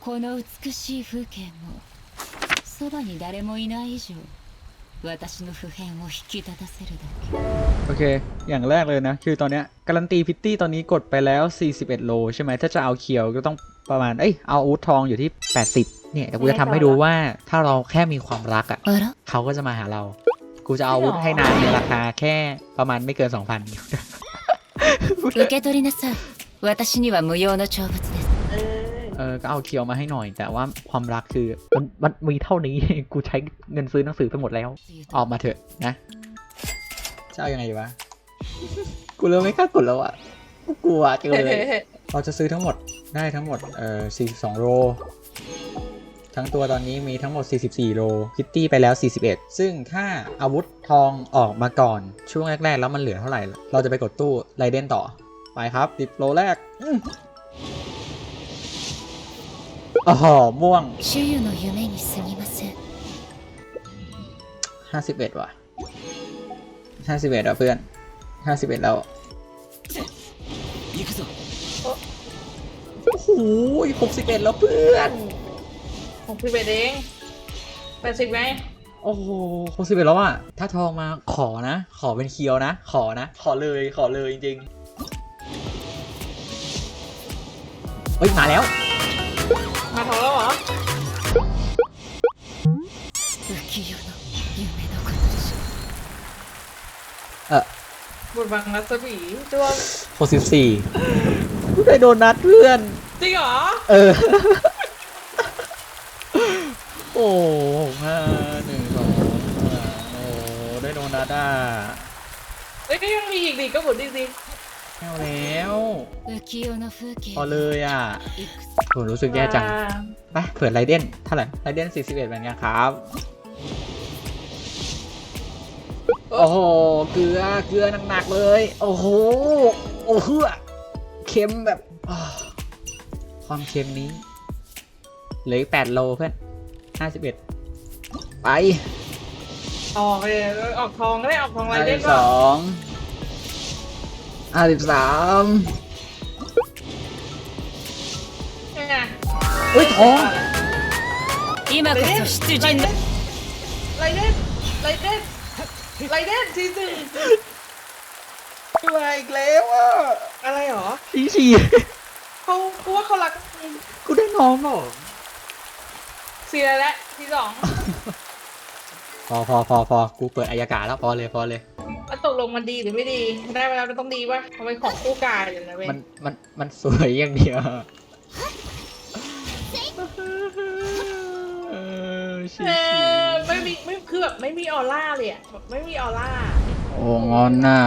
この美しい風景もそばに誰もいない以上私の普遍を引き立たせるだ โอเค อย่างแรกเลยนะ คือตอนเนี้ยการันตีพิตตี้ตอนนี้กดไปแล้ว 41 โลใช่ไหม ถ้าจะเอาเคียวก็ต้องประมาณ เอ้ย เอาอาวุธทองอยู่ที่ 80 เนี่ยเดี๋ยวกูจะทำให้ดูว่าถ้าเราแค่มีความรักอะ่ะ けあら เขาก็จะมาหาเรา กูจะเอาอาวุธให้นายในราคาแค่ประมาณไม่เกิน 2,000 受け取りなさい私には無用の長物です เ ออเออก็เอาเคียวมาให้หน่อย แต่ว่าความรักคือมันมันมีเท่านี้ กูใช้เงินซื้อหนังสือไปหมดแล้ว ออกมาเถอะนะ จะเอายังไงดีวะ กูเริ่มไม่กล้ากดแล้วอะกูกลัวจังเลย เราจะซื้อทั้งหมดได้ทั้งหมดเอ่อ42 โล ทั้งตัวตอนนี้มีทั้งหมด 44 โล คิตตี้ไปแล้ว 41 ซึ่งถ้าอาวุธทองออกมาก่อน ช่วงแรก ๆ แล้วมันเหลือเท่าไหร่ เราจะไปกดตู้ไรเดนต่อ ไปครับ10โลแรก อื้ออ๋อม่วง 主湯の夢にすぎません51 ว่ะ 51อ่ะเพื่อน 51 แล้ว 行くぞ โอ้โห61 แล้วเพื่อน ของพี่เบดเองแปดสิบไหม โอ้โห61แล้วอ่ะ ถ้าทองมาขอนะ ขอเป็นเคียวนะ ขอนะ ขอเลย ขอเลยจริงๆ เฮ้ย มาแล้ว เออบ ทบังรัศมีจ้วง 64กูได้โดนัทเพื่อน จริงเหรอ เออ โอ้ห้าหนึ่งสองสามโอ้ได้โดนัทอ่ะ เอ้ยก็ยังมีอีกดิก็หมุนอีกดิ ไม่เอาแล้ว 浮世の風景 พอเลยอ่ะ いくつ ผมรู้สึกแย่จัง ไปเผื่อไรเดนเท่าไหร่ไรเดน41เหมือนกันครับ โอ้โห เกลือ เกลือหนักๆเลย โอ้โห โอ้โหเค็มแบบอ้าวความเค็มนี้ เหลืออีก8โลเพื่อน51 ไป ออกเลยออกทองก็ได้ออกทองไรเด้น 52 ก็ 53 ยังไง เฮ้ยทอง 今こそ出 ไร 陣 เด้ の นไรเด้นไรเด้น ไรเด้นทีสี่มาอีกแล้วอะ อะไรหรอทีสี่เขากูว่าเขารักกูได้น้องเหรอเสียแล้วทีสองพอพอพอพอกูเปิดอายการแล้วพอเลยพอเลยมันตกลงมันดีหรือไม่ดี ได้มาแล้วมันต้องดีป่ะทำไมของคู่กายอยู่นะเว้ยมันมันมันสวยอย่างเดียว แบบไม่มีออร่าเลยอะแบบไม่มีออร่า โอ้งอนน่ะ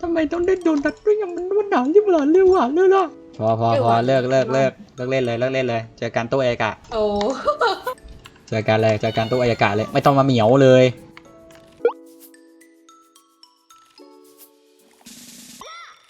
ทำไมต้องได้โดนตัดด้วยอะมันมันหนาวที่เปล่าเร็วอะเร็วล่ะพอพอพอเลิกเลิกเลิกเลิกเล่นเลยเลิกเล่นเลย เจอกันตู้อายการโอ้ เจอกันเลยเจอกันตู้อายการเลย ไม่ต้องมาเหมียวเลย